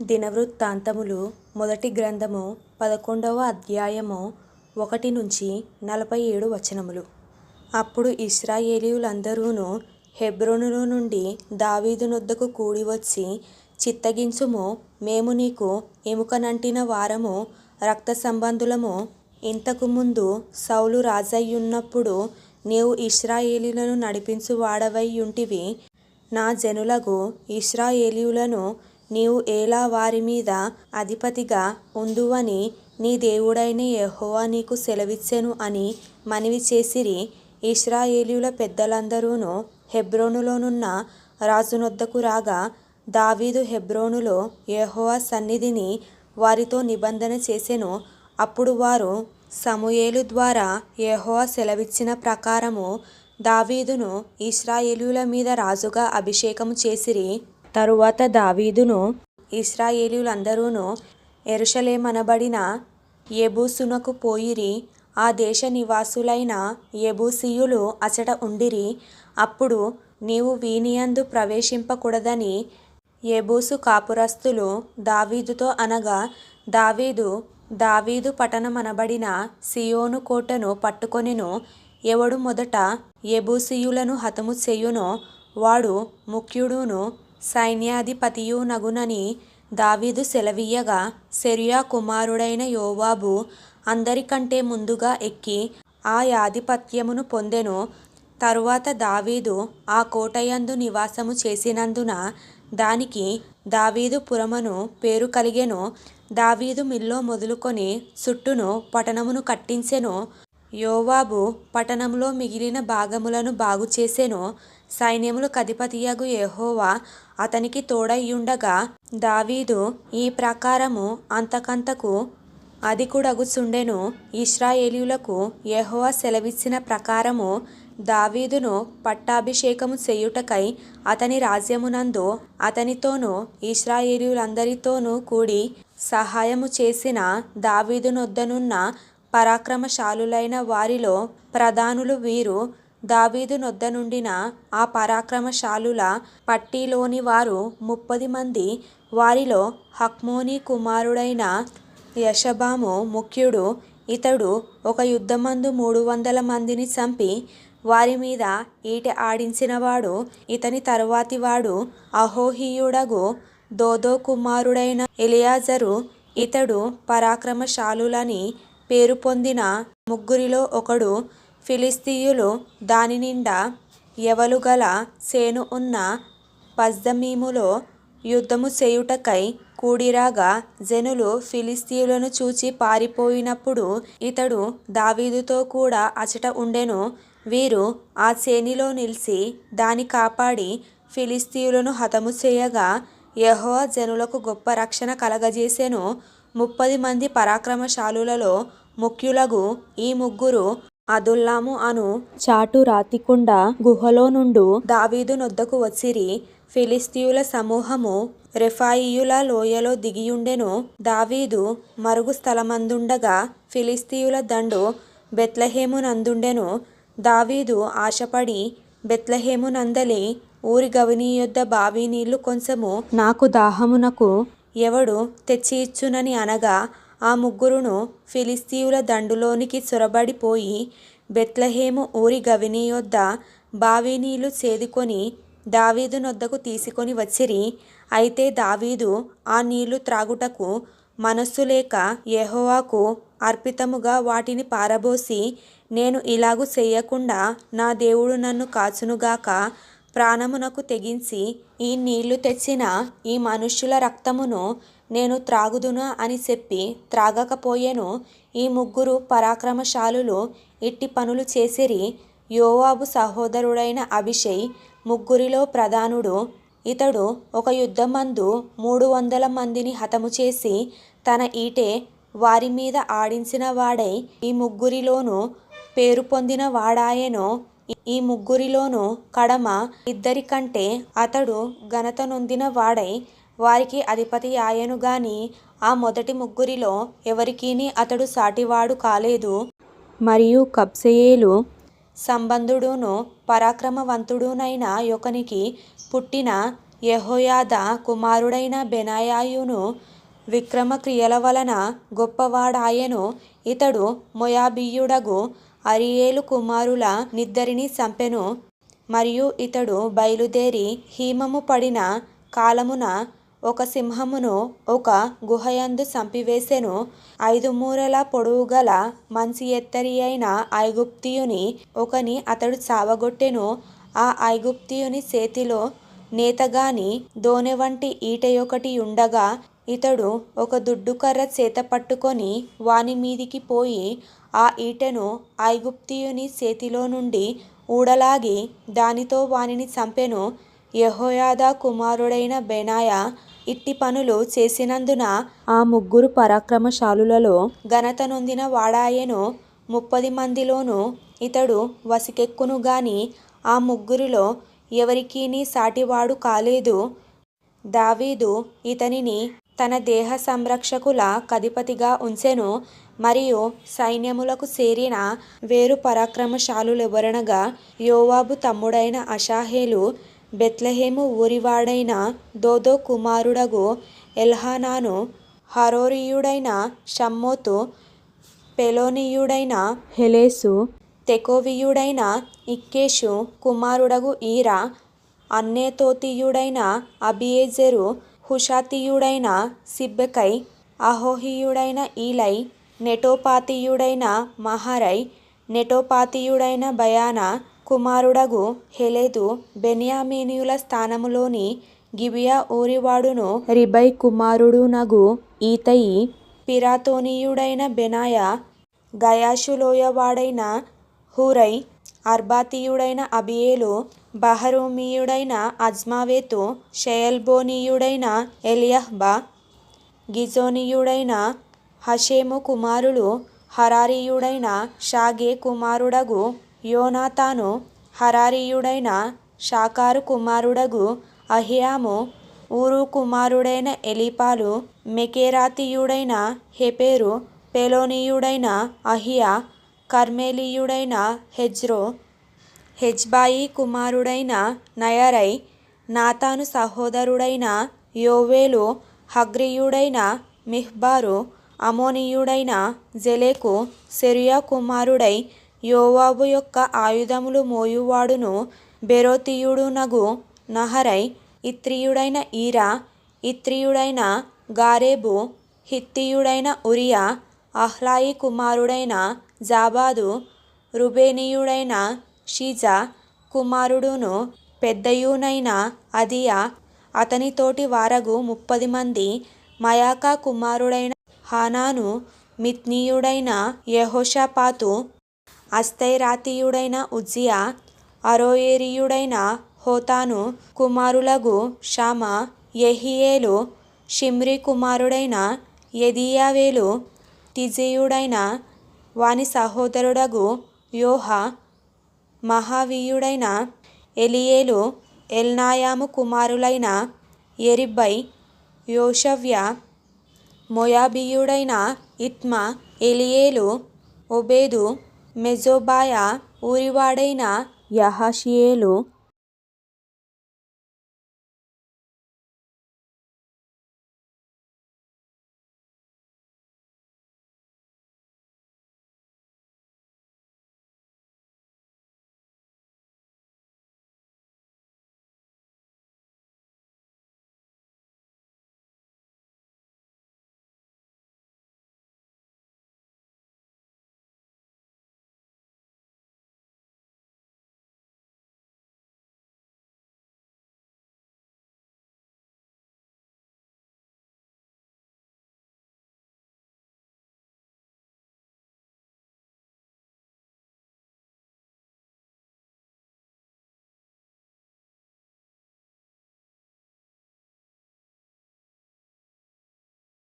దినవృత్తాంతములు మొదటి గ్రంథము పదకొండవ అధ్యాయము ఒకటి నుంచి నలభై ఏడు వచనములు. అప్పుడు ఇస్రాయేలీయులందరూను హెబ్రోనులో నుండి దావీదునొద్దకు కూడి వచ్చి చిత్తగించుము మేము నీకు ఎముకనంటిన వారము రక్త సంబంధులము ఇంతకు ముందు సౌలు రాజయ్యున్నప్పుడు నీవు ఇశ్రాయేలీయులను నడిపించువాడవై ఉంటివి నా జనులకు ఇస్రాయేలీయులను నీవు ఏలా వారి మీద అధిపతిగా ఉందువని నీ దేవుడైన యెహోవా నీకు సెలవిచ్చెను అని మనవి చేసిరి. ఇశ్రాయేలీయుల పెద్దలందరూను హెబ్రోనులోనున్న రాజునొద్దకు రాగా దావీదు హెబ్రోనులో యెహోవా సన్నిధిని వారితో నిబంధన చేసెను. అప్పుడు వారు సమూయేలు ద్వారా యెహోవా సెలవిచ్చిన ప్రకారము దావీదును ఇశ్రాయేలీయుల మీద రాజుగా అభిషేకము చేసిరి. తరువాత దావీదును ఇశ్రాయేలీయులందరూను యెరూషలేమనబడిన యెబూసునకు పోయిరి ఆ దేశ నివాసులైన యెబూసీయులు అచట ఉండిరి అప్పుడు నీవు వీనియందు ప్రవేశింపకూడదని యెబూసు కాపురస్థులు దావీదుతో అనగా దావీదు దావీదు పట్టణమనబడిన సియోను కోటను పట్టుకొనెను ఎవడు మొదట యెబూసీయులను హతము చేయునో వాడు ముఖ్యుడును సైన్యాధిపతియునగునని దావీదు సెలవీయగా సెరియా కుమారుడైన యోవాబు అందరికంటే ముందుగా ఎక్కి ఆ యాధిపత్యమును పొందెను. తరువాత దావీదు ఆ కోటయందు నివాసము చేసినందున దానికి దావీదు పురమును పేరు కలిగెను. దావీదు మిల్లో మొదలుకొని చుట్టూను పట్టణమును కట్టించెను. యోవాబు పట్టణంలో మిగిలిన భాగములను బాగుచేసెను. సైన్యములు అధిపతియగు యెహోవా అతనికి తోడయ్యుండగా దావీదు ఈ ప్రకారము అంతకంతకు అధికుడగుచుండెను. ఇశ్రాయేలీయులకు యెహోవా సెలవిచ్చిన ప్రకారము దావీదును పట్టాభిషేకము చేయుటకై అతని రాజ్యమునందు అతనితోనూ ఇశ్రాయేలీయులందరితోనూ కూడి సహాయము చేసిన దావీదునొద్దనున్న పరాక్రమశాలులైన వారిలో ప్రధానులు వీరు దావీదు నొద్ద నుండిన ఆ పరాక్రమశాలుల పట్టీలోని వారు ముప్పది మంది. వారిలో హక్మోని కుమారుడైన యషబాము ముఖ్యుడు. ఇతడు ఒక యుద్ధమందు మూడు వందల మందిని చంపి వారి మీద ఈటె ఆడించినవాడు. ఇతని తరువాతివాడు అహోహియుడగు దోదో కుమారుడైన ఎలియాజరు. ఇతడు పరాక్రమశాలులని పేరు పొందిన ముగ్గురిలో ఒకడు. ఫిలిస్తీయులు దాని నిండా ఎవలుగల సేను ఉన్న పజ్దమీములో యుద్ధము చేయుటకై కూడిరాగా జనులు ఫిలిస్తీయులను చూచి పారిపోయినప్పుడు ఇతడు దావీదుతో కూడా అచట ఉండెను. వీరు ఆ చేనిలో నిలిచి దాని కాపాడి ఫిలిస్తీయులను హతము చేయగా యహో జనులకు గొప్ప రక్షణ కలగజేసెను. ముప్పది మంది పరాక్రమశాలులలో ముఖ్యులగు ఈ ముగ్గురు అదుల్లాము అను చాటు రాతికుండ గుహలో నుండు దావీదు నొద్దకు వచ్చిరి. ఫిలిస్తీయుల సమూహము రెఫాయియుల లోయలో దిగియుండెను. దావీదు మరుగు స్థలమందుండగా ఫిలిస్తీయుల దండు బెత్లహేమునందుండెను దావీదు ఆశపడి బెత్లహేమునందలి ఊరి గవిని యొద్ద బావి నీళ్ళు కొంచెము నాకు దాహమునకు ఎవడు తెచ్చి ఇచ్చునని అనగా ఆ ముగ్గురును ఫిలిస్తీయుల దండులోనికి చొరబడిపోయి బెత్లెహేము ఊరి గవిని యొద్ద బావి నీళ్ళు చేదుకొని దావీదు నొద్దకు తీసుకొని వచ్చిరి. అయితే దావీదు ఆ నీళ్ళు త్రాగుటకు మనస్సు లేక యెహోవాకు అర్పితముగా వాటిని పారబోసి నేను ఇలాగు చేయకుండా నా దేవుడు నన్ను కాచునుగాక ప్రాణమునకు తెగించి ఈ నీళ్ళు తెచ్చిన ఈ మనుష్యుల రక్తమును నేను త్రాగుదునా అని చెప్పి త్రాగకపోయేను. ఈ ముగ్గురు పరాక్రమశాలులు ఇట్టి పనులు చేసిరి. యోవాబు సహోదరుడైన అభిషయ్ ముగ్గురిలో ప్రధానుడు. ఇతడు ఒక యుద్ధమందు మూడు వందల మందిని హతము చేసి తన ఈటే వారి మీద ఆడించిన వాడై ఈ ముగ్గురిలోనూ పేరు పొందిన వాడాయేనో. ఈ ముగ్గురిలోనూ కడమ ఇద్దరికంటే అతడు ఘనత నొందిన వాడై వారికి అధిపతి ఆయను గాని ఆ మొదటి ముగ్గురిలో ఎవరికీని అతడు సాటివాడు కాలేదు. మరియు కబ్సెయేలు సంబంధుడును పరాక్రమవంతుడునైన యొకనికి పుట్టిన యహోయాద కుమారుడైన బెనాయాయును విక్రమ క్రియల వలన గొప్పవాడాయెను. ఇతడు మొయాబీయుడగు అరియేలు కుమారుల నిద్దరిని సంపెను మరియు ఇతడు బయలుదేరి హీమము పడిన కాలమున ఒక సింహమును ఒక గుహయందు సంపివేసెను ఐదు మూరల పొడవుగల మంచి ఎత్తరి అయిన ఐగుప్తియుని ఒకని అతడు చావగొట్టెను. ఆ ఐగుప్తియుని చేతిలో నేతగాని దోనె వంటి ఈటయొకటి ఉండగా ఇతడు ఒక దుడ్డుకర్ర చేతపట్టుకొని వాని మీదికి పోయి ఆ ఈటెను ఐగుప్తియుని చేతిలో నుండి ఊడలాగి దానితో వానిని చంపెను. యహోయాదా కుమారుడైన బెనాయా ఇట్టి పనులు చేసినందున ఆ ముగ్గురు పరాక్రమశాలులలో ఘనత నొందిన వాడాయెను. ముప్పది మందిలోనూ ఇతడు వసికెక్కును గాని ఆ ముగ్గురిలో ఎవరికీని సాటివాడు కాలేదు. దావీదు ఇతనిని తన దేహ సంరక్షకుల కధిపతిగా ఉంచెను. మరియు సైన్యములకు చేరిన వేరు పరాక్రమశాలులెవరనగా యోవాబు తమ్ముడైన అషాహేలు బెత్లెహేము ఊరివాడైన దోదో కుమారుడగు ఎల్హానాను హరోరీయుడైన షమ్మోతు పెలోనీయుడైన హెలేసు తెకోవీయుడైన ఇక్కేషు కుమారుడగు ఈరా అన్నేతోతీయుడైన అబియేజెరు హుషాతీయుడైన సిబ్బెకై అహోహీయుడైన ఈలై నెటోపాతీయుడైన మహరై నెటోపాతీయుడైన బయానా కుమారుడగు హెలెదు బెన్యామీనీయుల స్థానములోని గిబియా ఊరివాడును రిబై కుమారుడునగు ఈతయి పిరాతోనీయుడైన బెనాయా గయాషు లోయవాడైన హూరై అర్బాతీయుడైన అబియేలు బహరూమీయుడైన అజ్మావేతు షయల్బోనీయుడైన ఎలియహ్బా గిజోనీయుడైన హషేము కుమారులు హరారీయుడైన షాగే కుమారుడగు యోనాతాను హరారీయుడైన షాకారు కుమారుడగు అహియాము ఊరు కుమారుడైన ఎలిపాలు మెకేరాతీయుడైన హెపేరు పెలోనీయుడైన అహియా కర్మేలీయుడైన హెజ్రో హెజ్బాయి కుమారుడైన నయరై నాతాను సహోదరుడైన యోవేలు హగ్రీయుడైన మిహ్బారు అమోనీయుడైన జెలెకు సెరూయా కుమారుడై యోవాబు యొక్క ఆయుధములు మోయువాడును బెరోతీయుడునగు నహరై ఇత్రీయుడైన ఈరా ఇత్రీయుడైన గారేబు హిత్తీయుడైన ఉరియా అహ్లాయి కుమారుడైన జాబాదు రుబేనీయుడైన షీజా కుమారుడును పెద్దయునైన అదియా అతనితోటి వారగు ముప్పది మంది మయాకా కుమారుడైన హానాను మిత్నీయుడైన యెహోషాపాతు అస్తైరాతీయుడైన ఉజ్జియా అరోయేరీయుడైన హోతాను కుమారులగు షామా యెహీయేలు షిమ్రీ కుమారుడైన యెదీయావేలు తిజ్నీయుడైన వాని సహోదరుడగు యోహ మహావీయుడైన ఎలియేలు ఎల్నాయాము కుమారులైన ఎరిబై యోషవ్య మోయాబీయుడైన ఇత్మా ఎలీయేలు ఓబేదు మెజోబాయా ఊరివాడైన యహషియేలు